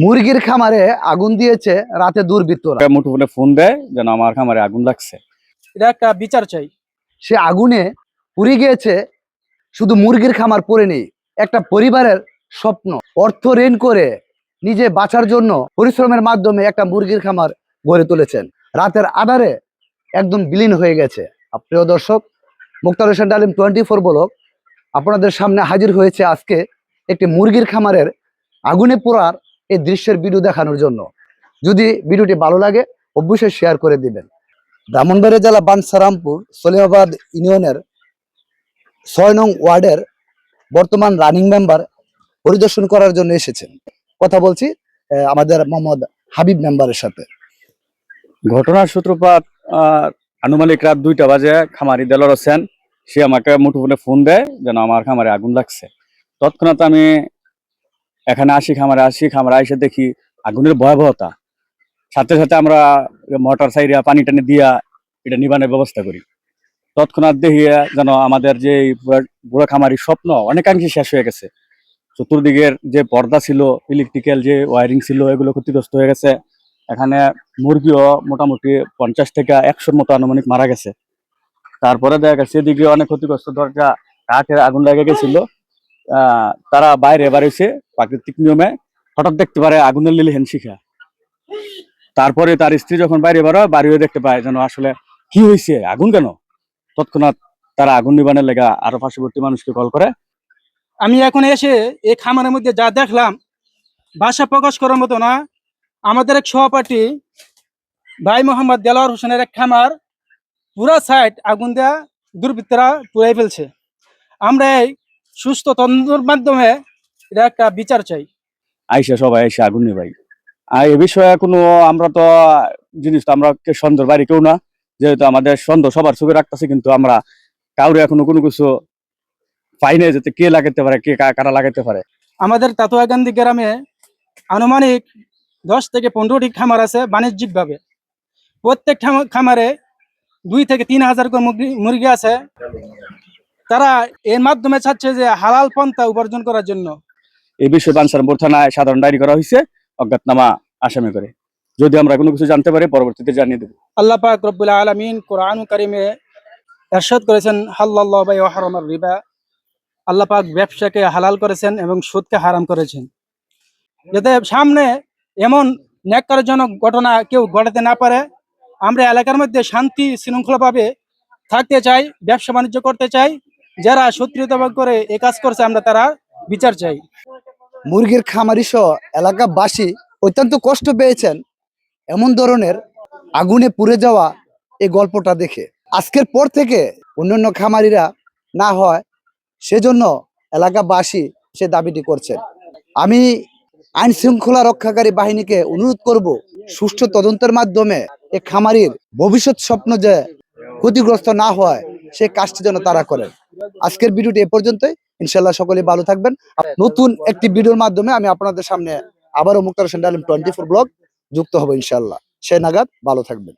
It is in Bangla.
মুরগির খামারে আগুন দিয়েছে রাতে দুর্বৃত্তরা। একটা মুঠোফোনে ফোন দেয় যেন আমার খামারে আগুন লাগছে। এটা একটা বিচার চাই। সে আগুনে পুড়ে গিয়েছে শুধু মুরগির খামার পড়ে নেই একটা পরিবারের স্বপ্ন। অর্থ ঋণ করে নিজে বাঁচার জন্য পরিশ্রমের মাধ্যমে একটা মুরগির খামার গড়ে তুলেছেন। রাতের আধারে একদম বিলীন হয়ে গেছে। প্রিয় দর্শক মুক্তার হোসেন ডালিম টোয়েন্টি ফোর ব্লক আপনাদের সামনে হাজির হয়েছে আজকে একটি মুরগির খামারের আগুনে পোড়ার এই দৃশ্যের ভিডিও দেখানোর জন্য। যদি ভিডিওটি ভালো লাগে, অবশ্যই শেয়ার করে দিবেন। ব্রাহ্মণবাড়িয়া জেলা বানসারামপুর সলিমাবাদ ইউনিয়নের ছয় নং ওয়ার্ডের বর্তমান রানিং মেম্বার পরিদর্শন করার জন্য এসেছেন। কথা বলছি আমাদের মোহাম্মদ হাবিব মেম্বারের সাথে। ঘটনার সূত্রপাত আনুমানিক রাত দুইটা বাজে, খামারি দেলর হোসেন, সে আমাকে মুঠোফোনে ফোন দেয়, যেন আমার খামারে আগুন লাগছে। তৎক্ষণাৎ আমি এখানে আসি খামারে আসি, খামারে এসে দেখি আগুনের ভয়াবহতা। সাথে সাথে আমরা মোটর সাইডে পানি টানি দিয়া এটা নিবানের ব্যবস্থা করি। তৎক্ষণাৎ দেখিয়া যেন আমাদের যে বুড়া- খামারি স্বপ্ন অনেকাংশে শেষ হয়ে গেছে। চতুর্দিকের যে পর্দা ছিল ইলেকট্রিক্যাল যে ওয়ারিং ছিল, এগুলো ক্ষতিগ্রস্ত হয়ে গেছে। এখানে মুরগিও মোটামুটি পঞ্চাশ থেকে একশোর মতো আনুমানিক মারা গেছে। তারপরে দেখা গেছে, এদিকে অনেক ক্ষতিগ্রস্ত দরজা, কাঠের আগুন লেগে গেছিল। তারা বাইরে বাড়িয়েছে প্রাকৃতিক নিয়মে হঠাৎ দেখতে পারে আগুনের লিলি হেন শিখা তারপরে তার স্ত্রী যখন বাইরে বেরোয় বাড়িও দেখতে পায় যেন আসলে কি হয়েছে আগুন কেন? তৎক্ষণাৎ তারা আগুন নিবানের লেগা আরও পার্শ্ববর্তী মানুষকে কল করে। আমি এখন এসে এই খামারের মধ্যে যা দেখলাম, ভাষা প্রকাশ করার মতো না। আমাদের এক সহপাঠী, ভাই মোহাম্মদ দেলোয়ার হোসেনের এক খামার, পুরা সাইড আগুন দেয়া দুর্বৃত্তরা পুড়াই ফেলছে। আমরা এই সুস্থ তদন্তের মাধ্যমে এটা একটা বিচার চাই। আইসা সবাই এসে আগুন নিবাই। আর এ বিষয়ে কোনো আমরা তো জিনিস তো আমরা সন্দেহ বাড়ি কেউ না যেহেতু আমাদের সন্দেহ সবার চোখে রাখতেছে কিন্তু আমরা কাউরে এখনও কোনো কিছু পাই নাই যাতে কে লাগাতে পারে কে কারা লাগাতে পারে। আমাদের তাতুয়াগান্ধী গ্রামে আনুমানিক দশ থেকে পনেরোটি খামার আছে বাণিজ্যিকভাবে। প্রত্যেক খামা- খামারে দুই থেকে তিন হাজার করে মুরগি মুরগি আছে। তারা এর মাধ্যমে চাচ্ছে যে হালাল পন্থা উপার্জন করার জন্য। এই বিষয়ে বানসারামপুর থানায় সাধারণ ডায়েরি করা হয়েছে অজ্ঞাতনামা আসামি করে। যদি আমরা কোনো কিছু জানতে পারি পরবর্তীতে জানিয়ে দেবো। আল্লাহ পাক রব্বুল আলমিন কোরআন কারিমে এরশাদ করেছেন হাল্লাল্লাহ বাই হারামার রিবা। আল্লাহ পাক ব্যবসাকে হালাল করেছেন এবং সুদকে হারাম করেছেন। যাতে সামনে এমন ন্যাক্কারজনক ঘটনা কেউ ঘটাতে না পারে আমরা এলাকার মধ্যে শান্তি শৃঙ্খলাভাবে থাকতে চাই ব্যবসা বাণিজ্য করতে চাই যারা সক্রিয়তা করে এ কাজ করছে, আমরা তারা বিচার চাই। মুরগির খামারি সহ এলাকাবাসী অত্যন্ত কষ্ট পেয়েছেন এমন ধরনের আগুনে পুড়ে যাওয়া এই গল্পটা দেখে। আজকের পর থেকে অন্যান্য খামারিরা না হয়, সেজন্য এলাকাবাসী সে দাবিটি করছেন। আমি আইন শৃঙ্খলা রক্ষাকারী বাহিনীকে অনুরোধ করব, সুষ্ঠু তদন্তের মাধ্যমে এই খামারির ভবিষ্যৎ স্বপ্ন যে ক্ষতিগ্রস্ত না হয়, সে কাজটি যেন তারা করেন। আজকের ভিডিওটি এ পর্যন্তই। ইনশাল্লাহ সকলে ভালো থাকবেন। নতুন একটি ভিডিওর মাধ্যমে আমি আপনাদের সামনে আবারও মুক্তার হোসেন ডালিম টোয়েন্টি ফোর ব্লগ যুক্ত হব ইনশাল্লাহ সে নাগাদ ভালো থাকবেন।